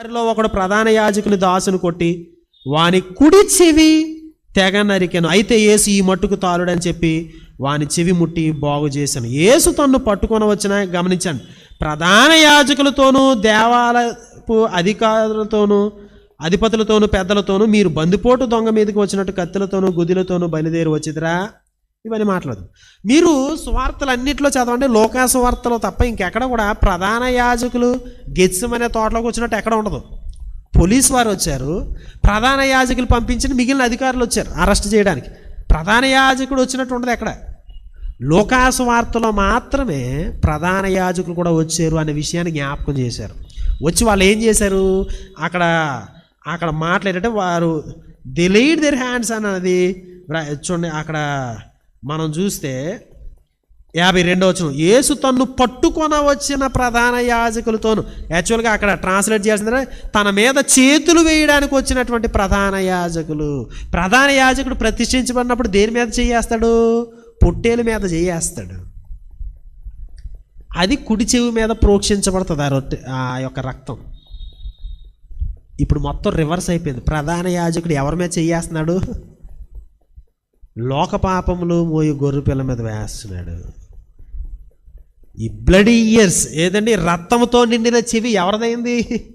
వారిలో ఒకడు ప్రధాన యాజకుని దాసును కొట్టి వాని కుడి చెవి తెగ నరికెను. అయితే యేసు ఈ మట్టుకు తాలుడని చెప్పి వాని చెవి ముట్టి బాగు చేశాను. యేసు తన్ను పట్టుకొని వచ్చిన గమనించండి. ప్రధాన యాజకులతోనూ దేవాలయపు అధికారులతోనూ అధిపతులతోనూ పెద్దలతోనూ మీరు బందిపోటు దొంగ మీదకి వచ్చినట్టు కత్తులతోనూ గుదిలతోనూ బయలుదేరి వచ్చిదిరా? ఇవన్నీ మాట్లాడదు. మీరు సువార్తలు అన్నింటిలో చదవండి లోకాసువార్తలు తప్ప ఇంకెక్కడ కూడా ప్రధాన యాజకులు గెచ్చం అనే తోటలోకి వచ్చినట్టు ఎక్కడ ఉండదు. పోలీస్ వారు వచ్చారు ప్రధాన యాజకులు పంపించిన మిగిలిన అధికారులు వచ్చారు అరెస్ట్ చేయడానికి. ప్రధాన యాజకుడు వచ్చినట్టు ఉండదు ఎక్కడ. లోకాసువార్తలో మాత్రమే ప్రధాన యాజకులు కూడా వచ్చారు అనే విషయాన్ని జ్ఞాపకం చేశారు. వచ్చి వాళ్ళు ఏం చేశారు? అక్కడ అక్కడ మాట్లాడేటంటే వారు ది లీడ్ దర్ హ్యాండ్స్ అన్నది చూడండి అక్కడ మనం చూస్తే యాభై రెండో వచ్చిన యేసు తన్ను పట్టుకొన వచ్చిన ప్రధాన యాజకులతోను. యాక్చువల్గా అక్కడ ట్రాన్స్లేట్ చేయాల్సిందంటే తన మీద చేతులు వేయడానికి వచ్చినటువంటి ప్రధాన యాజకులు. ప్రధాన యాజకుడు ప్రతిష్ఠించబడినప్పుడు దేని మీద చేయేస్తాడు? పొట్టేలు మీద చేయేస్తాడు. అది కుడి చెవి మీద ప్రోక్షించబడుతుంది ఆ రొట్టె ఆ యొక్క రక్తం. ఇప్పుడు మొత్తం రివర్స్ అయిపోయింది. ప్రధాన యాజకుడు ఎవరి మీద చేయేస్తున్నాడు? లోక పాపములు మోయి గొర్రె పిల్ల మీద వేస్తున్నాడు. ఈ బ్లడీ ఇయర్స్ ఏదండి? రక్తంతో నిండిన చెవి ఎవరిదైంది?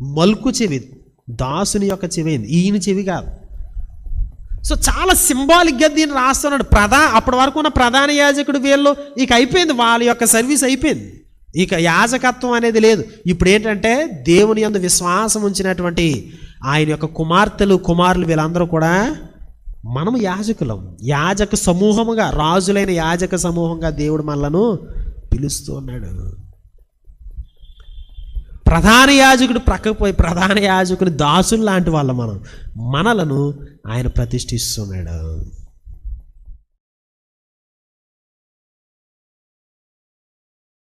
మల్కు చెవి దాసుని యొక్క చెవి అయింది. ఈయన చెవి కాదు. సో చాలా సింబాలిక్గా దీన్ని రాస్తున్నాడు. ప్రధా అప్పటి వరకు ఉన్న ప్రధాన యాజకుడు వీళ్ళు ఇక అయిపోయింది. వాళ్ళ యొక్క సర్వీస్ అయిపోయింది. ఇక యాజకత్వం అనేది లేదు. ఇప్పుడు ఏంటంటే దేవుని అందు విశ్వాసం ఉంచినటువంటి ఆయన యొక్క కుమార్తెలు కుమారులు వీళ్ళందరూ కూడా మనం యాజకులం. యాజక సమూహముగా రాజులైన యాజక సమూహంగా దేవుడు మనలను పిలుస్తూ ఉన్నాడు. ప్రధాన యాజకుడు ప్రక్కపోయి ప్రధాన యాజకుని దాసులు లాంటి వాళ్ళ మనం. మనలను ఆయన ప్రతిష్ఠిస్తున్నాడు.